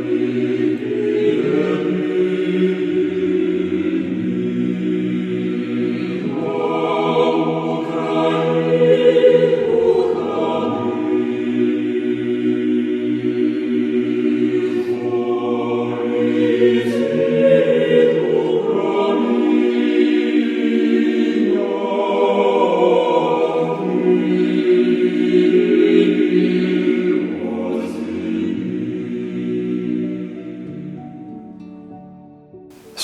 Amen.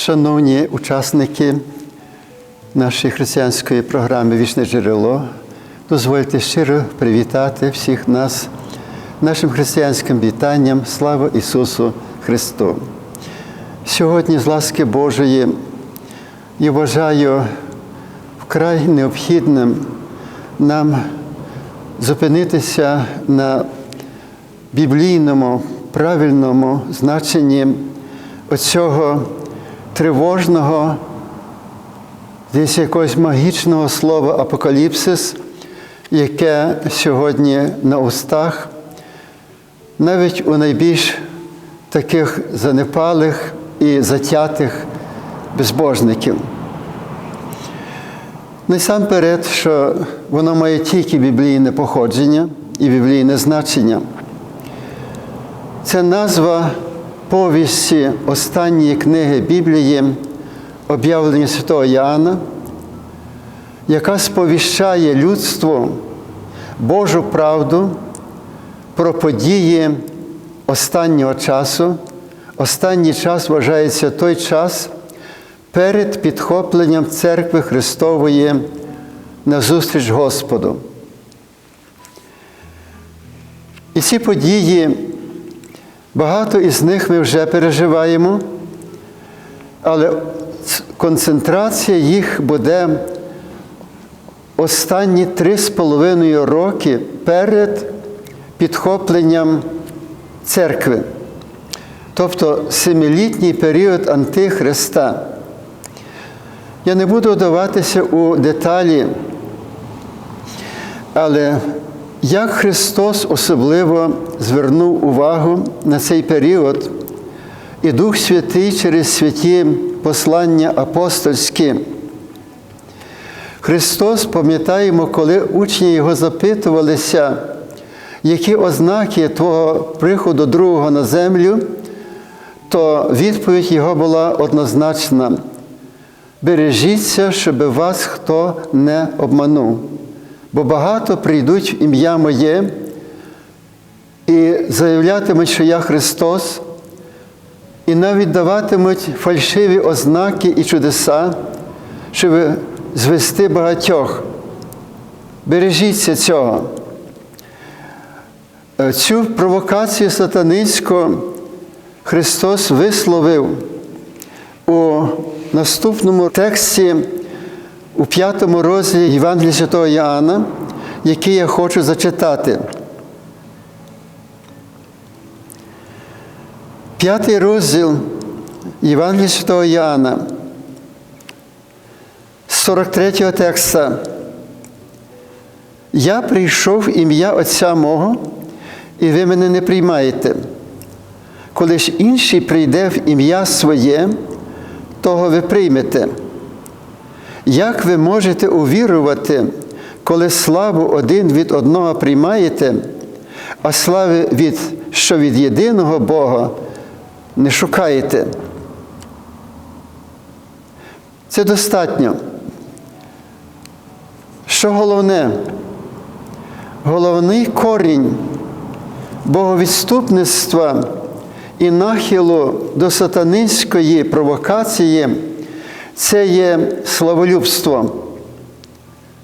Шановні учасники нашої християнської програми Вічне джерело, дозвольте щиро привітати всіх нас нашим християнським вітанням. Слава Ісусу Христу! Сьогодні, з ласки Божої, я вважаю вкрай необхідним нам зупинитися на біблійному правильному значенні оцього тривожного, десь якогось магічного слова апокаліпсис, яке сьогодні на устах, навіть у найбільш таких занепалих і затятих безбожників. Насамперед, що воно має тільки біблійне походження і біблійне значення. Це назва повісті останньої книги Біблії, об'явлення Святого Іоанна, яка сповіщає людству Божу правду про події останнього часу. Останній час вважається той час перед підхопленням церкви Христової на зустріч Господу. І ці події Багато із них ми вже переживаємо, але концентрація їх буде останні три з половиною роки перед підхопленням церкви, тобто семилітній період Антихриста. Я не буду вдаватися у деталі, але як Христос особливо звернув увагу на цей період, і Дух Святий через святі послання апостольські. Христос, пам'ятаємо, коли учні Його запитувалися, які ознаки Твого приходу другого на землю, то відповідь Його була однозначна. Бережіться, щоб вас хто не обманув бо багато прийдуть в ім'я Моє і заявлятимуть, що я Христос, і навіть даватимуть фальшиві ознаки і чудеса, щоб звести багатьох. Бережіться цього. Цю провокацію сатанинську Христос висловив у наступному тексті у п'ятому розділі Євангелія Святого Іоанна, який я хочу зачитати. П'ятий розділ Євангелія Святого Іоанна, з 43 го текста. Я прийшов в ім'я Отця мого, і ви мене не приймаєте. Коли ж інший прийде в ім'я своє, того ви приймете. Як ви можете увірувати, коли славу один від одного приймаєте, а слави від, що від єдиного Бога не шукаєте? Це достатньо. Що головне? Головний корінь боговідступництва і нахилу до сатанинської провокації це є славолюбство,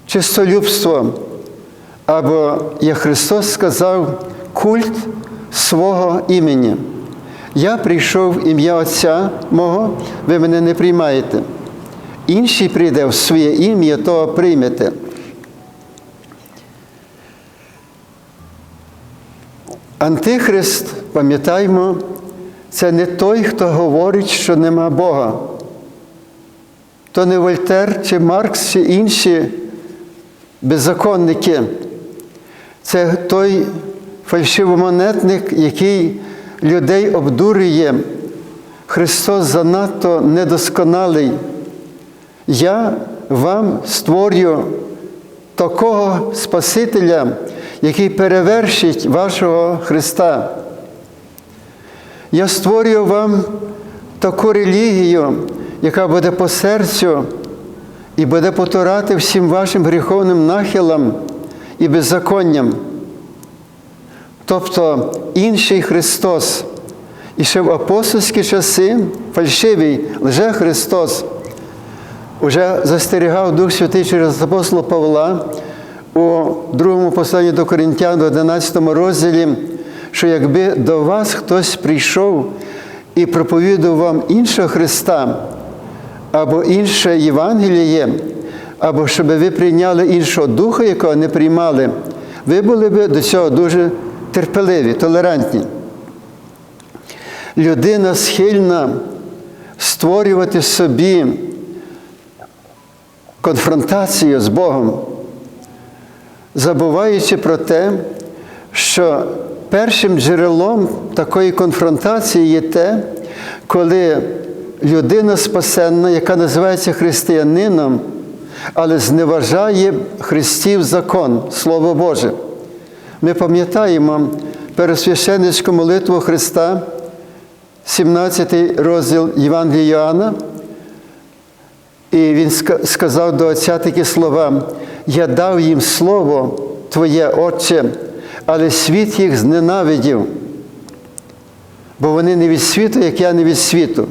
чистолюбство, або, як Христос сказав, культ свого імені. Я прийшов в ім'я Отця мого, ви мене не приймаєте. Інший прийде в своє ім'я, того приймете. Антихрист, пам'ятаємо, це не той, хто говорить, що нема Бога. То не Вольтер, чи Маркс, чи інші беззаконники. Це той фальшивомонетник, який людей обдурює, Христос занадто недосконалий. Я вам створю такого Спасителя, який перевершить вашого Христа. Я створюю вам таку релігію, яка буде по серцю і буде потурати всім вашим гріховним нахилам і беззаконням. Тобто інший Христос. І ще в апостольські часи фальшивий лже-Христос уже застерігав Дух Святий через апостола Павла у другому посланні до Коринтян, в 11 розділі, що якби до вас хтось прийшов і проповідував вам іншого Христа, або інше Євангеліє, або щоб ви прийняли іншого духа, якого не приймали, ви були б до цього дуже терпеливі, толерантні. Людина схильна створювати собі конфронтацію з Богом, забуваючи про те, що першим джерелом такої конфронтації є те, коли людина спасенна, яка називається християнином, але зневажає Христів закон, Слово Боже. Ми пам'ятаємо пересвященницьку молитву Христа, 17 розділ Євангелія Йоанна, і він сказав до Отця такі слова: Я дав їм слово Твоє, Отче, але світ їх зненавидів, бо вони не від світу, як я не від світу.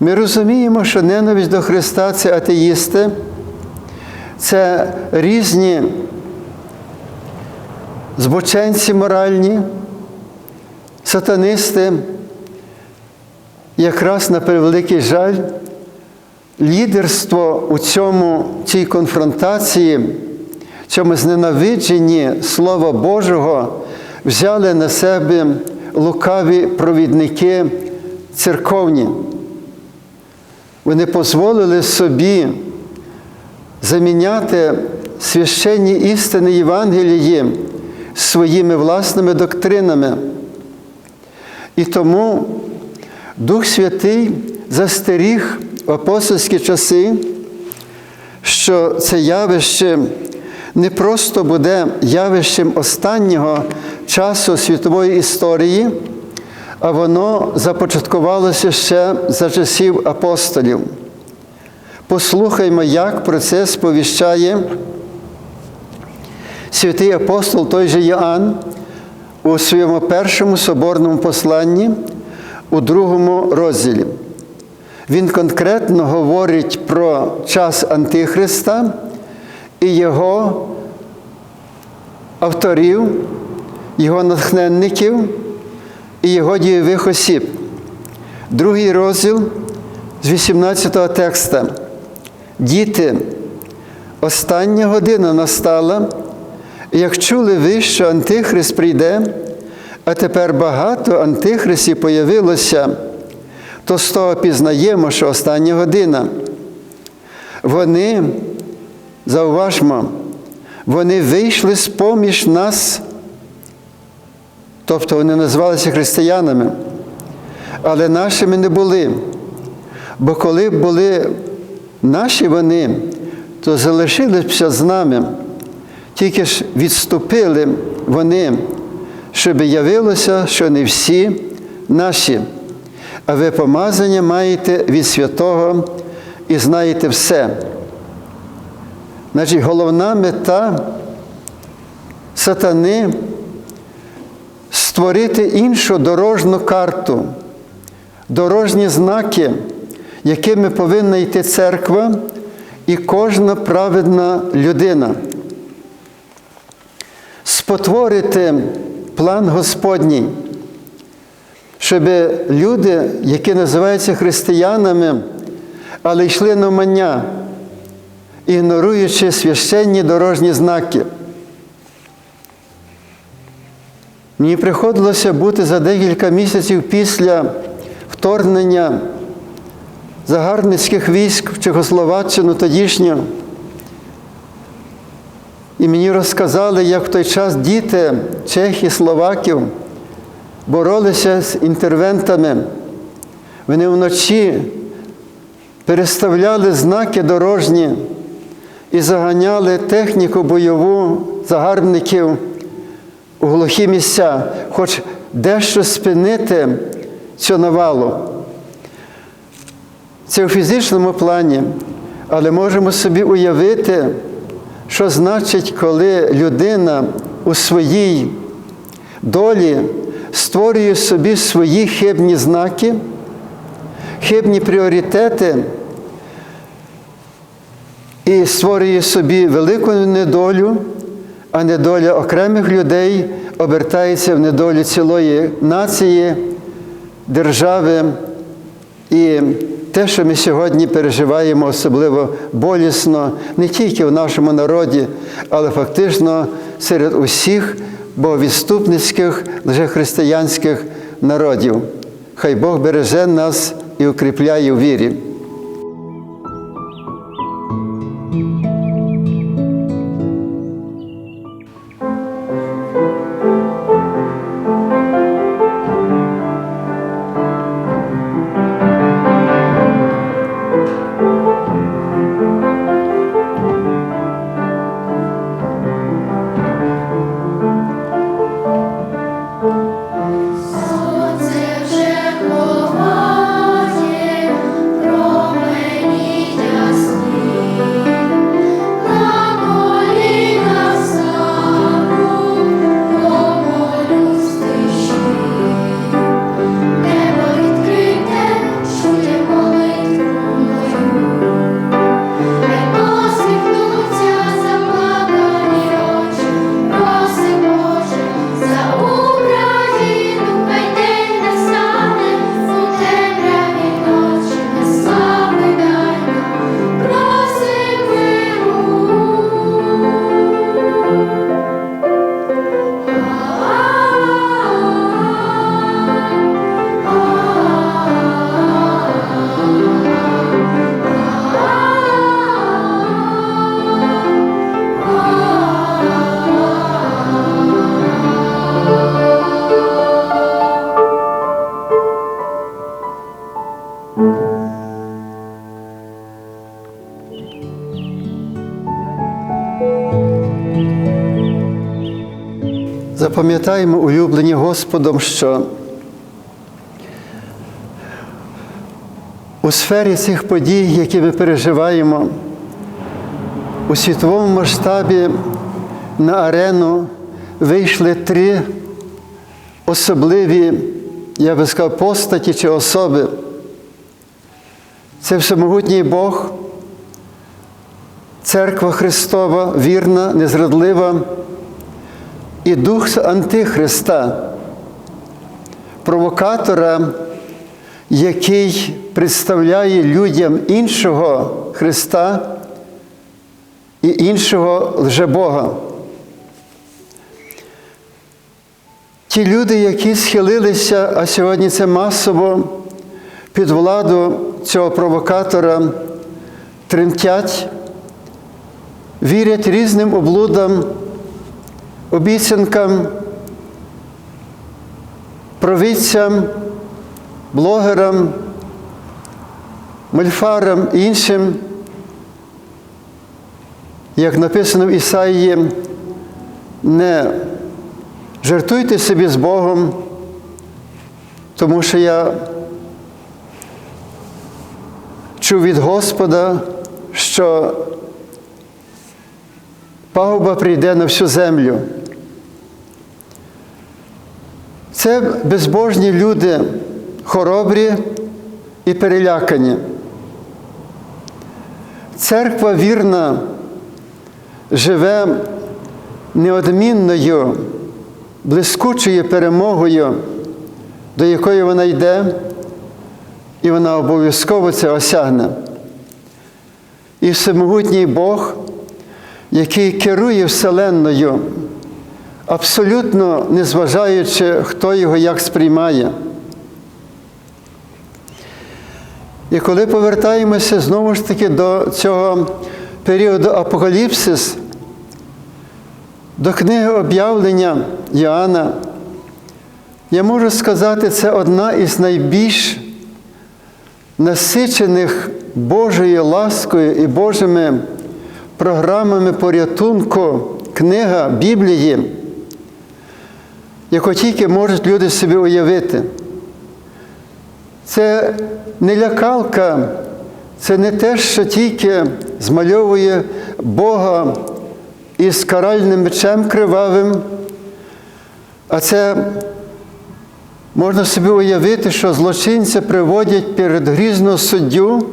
Ми розуміємо, що ненависть до Христа це атеїсти, це різні збоченці моральні, сатанисти, якраз на превеликий жаль, лідерство у цьому, цій конфронтації, цьому зненавидженні Слова Божого взяли на себе лукаві провідники церковні. Вони дозволили собі заміняти священні істини Євангелії своїми власними доктринами. І тому Дух Святий застеріг в апостольські часи, що це явище не просто буде явищем останнього часу світової історії, а воно започаткувалося ще за часів апостолів. Послухаймо, як про це сповіщає святий апостол той же Йоанн у своєму першому соборному посланні у другому розділі. Він конкретно говорить про час Антихриста і його авторів, його натхненників і його дієвих осіб. Другий розділ з 18 текста. Діти, остання година настала, як чули ви, що Антихрист прийде, а тепер багато антихристів появилося, то з того пізнаємо, що остання година. Вони, зауважмо, вони вийшли з поміж нас, тобто вони називалися християнами, але нашими не були. Бо коли були наші вони, то залишилися з нами, тільки ж відступили вони, щоб явилося, що не всі наші, а ви помазання маєте від святого і знаєте все. Значить, головна мета сатани створити іншу дорожну карту, дорожні знаки, якими повинна йти церква і кожна праведна людина. Спотворити план Господній, щоб люди, які називаються християнами, але йшли на мання, ігноруючи священні дорожні знаки. Мені приходилося бути за декілька місяців після вторгнення загарбницьких військ в Чехословаччину тодішню. І мені розказали, як в той час діти Чехів, Словаків боролися з інтервентами. Вони вночі переставляли знаки дорожні і заганяли техніку бойову загарбників у глухі місця, хоч дещо спинити цю навалу. Це у фізичному плані, але можемо собі уявити, що значить, коли людина у своїй долі створює собі свої хибні знаки, хибні пріоритети і створює собі велику недолю, а недоля окремих людей обертається в недолю цілої нації, держави. І те, що ми сьогодні переживаємо особливо болісно, не тільки в нашому народі, але фактично серед усіх боговідступницьких лжехристиянських народів. Хай Бог береже нас і укріпляє у вірі. Запам'ятаємо, улюблені Господом, що у сфері цих подій, які ми переживаємо, у світовому масштабі на арену вийшли три особливі, я би сказав, постаті чи особи. Це всемогутній Бог, Церква Христова, вірна, незрадлива і дух Антихриста, провокатора, який представляє людям іншого Христа і іншого лжебога. Ті люди, які схилилися, а сьогодні це масово під владу цього провокатора, тремтять, вірять різним облудам, обіцянкам, провидцям, блогерам, мольфарам і іншим, як написано в Ісаїї, не жартуйте собі з Богом, тому що я чув від Господа, що пагуба прийде на всю землю. Це безбожні люди, хоробрі і перелякані. Церква вірна живе неодмінною, блискучою перемогою, до якої вона йде, і вона обов'язково це осягне. І всемогутній Бог, який керує Вселенною, абсолютно не зважаючи, хто його як сприймає. І коли повертаємося знову ж таки до цього періоду апокаліпсис, до книги об'явлення Йоанна, Я можу сказати, це одна із найбільш насичених Божою ласкою і Божими програмами порятунку книга Біблії, яку тільки можуть люди собі уявити. Це не лякалка, це не те, що тільки змальовує Бога із каральним мечем кривавим, а це можна собі уявити, що злочинця приводять перед грізного суддю,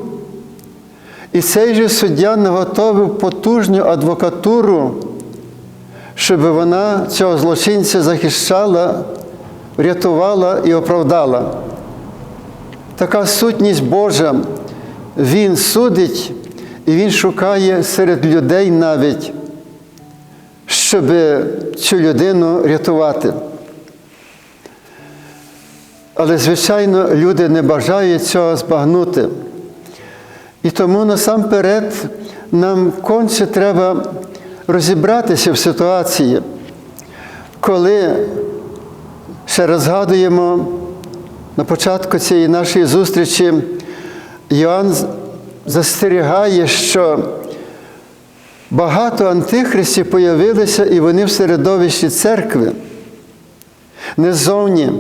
і цей же суддя наготовив потужну адвокатуру, щоб вона цього злочинця захищала, врятувала і оправдала. Така сутність Божа, Він судить і Він шукає серед людей навіть, щоб цю людину рятувати. Але, звичайно, люди не бажають цього збагнути. І тому насамперед нам конче треба розібратися в ситуації, коли ще раз згадуємо на початку цієї нашої зустрічі, Йоанн застерігає, що багато антихристів появилися і вони в середовищі церкви, не ззовні.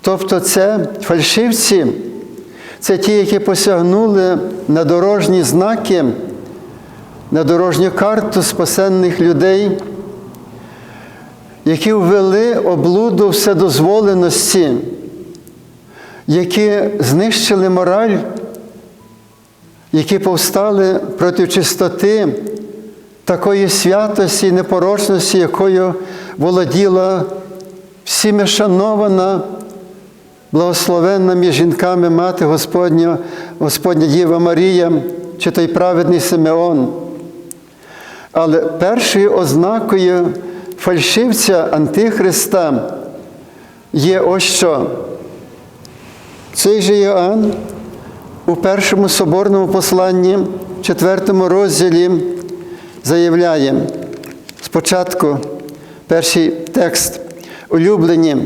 Тобто це фальшивці, це ті, які посягнули на дорожні знаки, на дорожню карту спасенних людей, які ввели облуду вседозволеності, які знищили мораль, які повстали проти чистоти такої святості і непорочності, якою володіла всіми шанована, благословенна між жінками мати Господня, Господня Діва Марія, чи той праведний Симеон. Але першою ознакою фальшивця Антихриста є ось що. Цей же Йоанн у першому соборному посланні, в четвертому розділі, заявляє спочатку перший текст улюблені,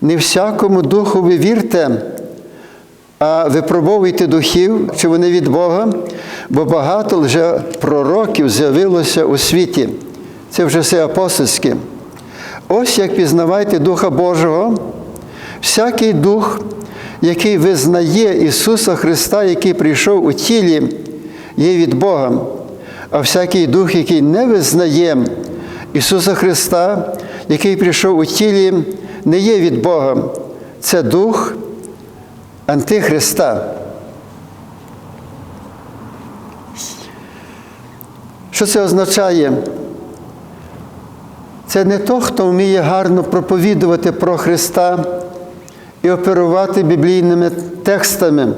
не всякому духові вірте, а випробовуйте духів, чи вони від Бога, бо багато вже пророків з'явилося у світі. Це вже все апостольське. Ось як пізнавайте Духа Божого, всякий дух, який визнає Ісуса Христа, який прийшов у тілі, є від Бога. А всякий дух, який не визнає Ісуса Христа, який прийшов у тілі, не є від Бога. Це дух Антихриста. Що це означає? Це не той, хто вміє гарно проповідувати про Христа і оперувати біблійними текстами.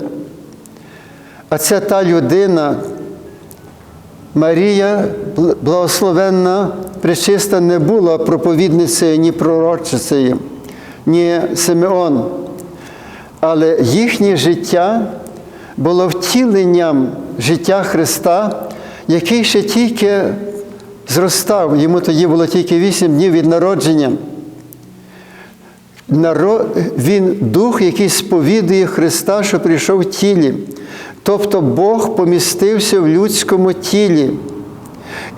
А це та людина, Марія, благословенна, пречиста, не була проповідницею ні пророчицею, ні Симеон. Але їхнє життя було втіленням життя Христа, який ще тільки зростав. Йому тоді було тільки вісім днів від народження. Він дух, який сповідує Христа, що прийшов в тілі. Тобто Бог помістився в людському тілі.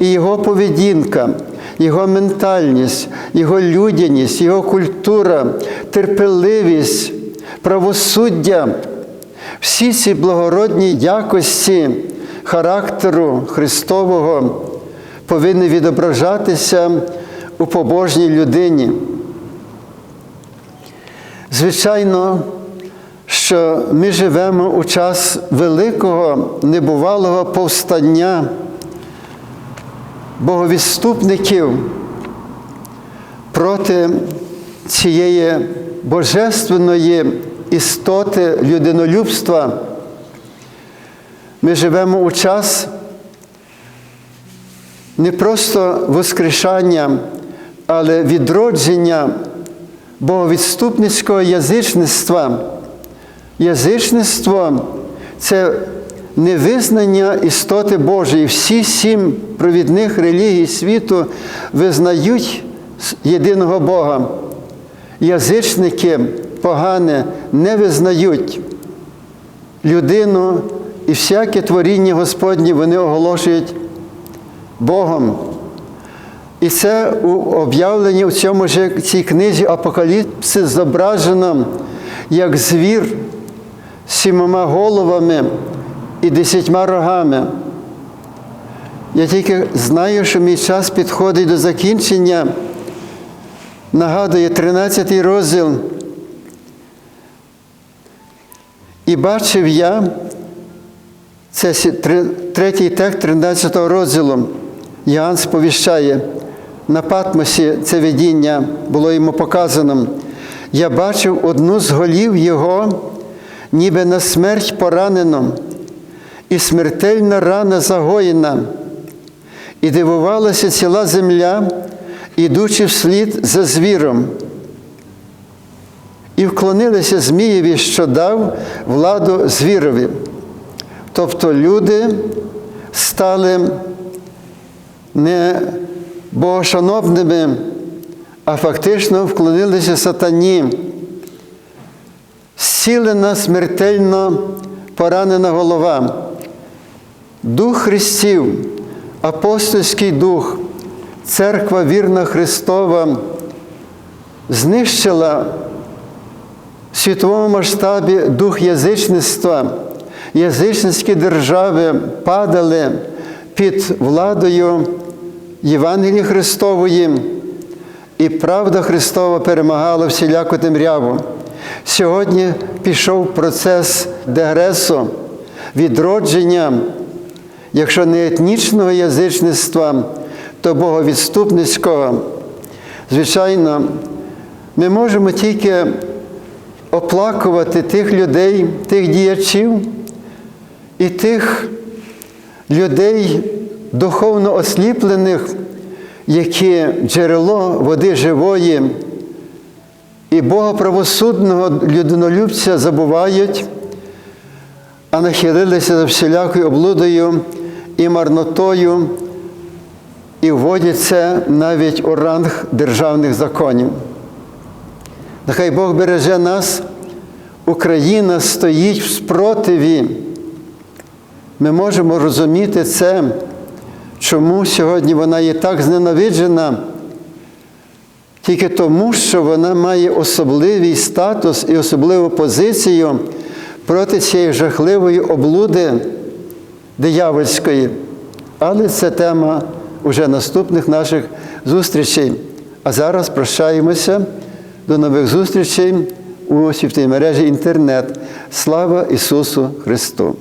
І його поведінка, його ментальність, його людяність, його культура, терпеливість, правосуддя, всі ці благородні якості характеру Христового повинні відображатися у побожній людині. Звичайно, що ми живемо у час великого небувалого повстання боговідступників проти цієї божественної істоти людинолюбства. Ми живемо у час не просто воскрешання, але відродження боговідступницького язичництва. Язичництво це невизнання істоти Божої. Всі сім провідних релігій світу визнають єдиного Бога. язичники погане не визнають людину і всяке творіння Господнє вони оголошують Богом. І це у об'явленні у цьому ж цій книзі Апокаліпсис зображено як звір з сімома головами і десятьма рогами. Я тільки знаю, що мій час підходить до закінчення. Нагадує 13 розділ. І бачив я, це третій текст 13 розділу. Іоанн сповіщає, на Патмосі це видіння було йому показано. Я бачив одну з голів його, ніби на смерть поранено, і смертельна рана загоєна. І дивувалася ціла земля, ідучи вслід за звіром. І вклонилися Змієві, що дав владу звірові. Тобто люди стали не богошановними, а фактично вклонилися сатані. Зцілена смертельно поранена голова. Дух Христів, апостольський дух, церква вірна Христова знищила в світовому масштабі дух язичництва. Язичницькі держави падали під владою Євангелії Христової, і правда Христова перемагала всіляку темряву. Сьогодні пішов процес дегресу, відродження, якщо не етнічного язичництва, то боговідступницького. Звичайно, ми можемо тільки оплакувати тих людей, тих діячів і тих людей духовно осліплених, які джерело води живої і Бога правосудного людинолюбця забувають, а нахилилися за всілякою облудою і марнотою, і вводять це навіть у ранг державних законів. Нехай Бог береже нас, Україна стоїть в спротиві. Ми можемо розуміти це, чому сьогодні вона є так зненавиджена, тільки тому, що вона має особливий статус і особливу позицію проти цієї жахливої облуди диявольської. Але це тема уже наступних наших зустрічей. А зараз прощаємося. До нових зустрічей у світлій мережі інтернет. Слава Ісусу Христу!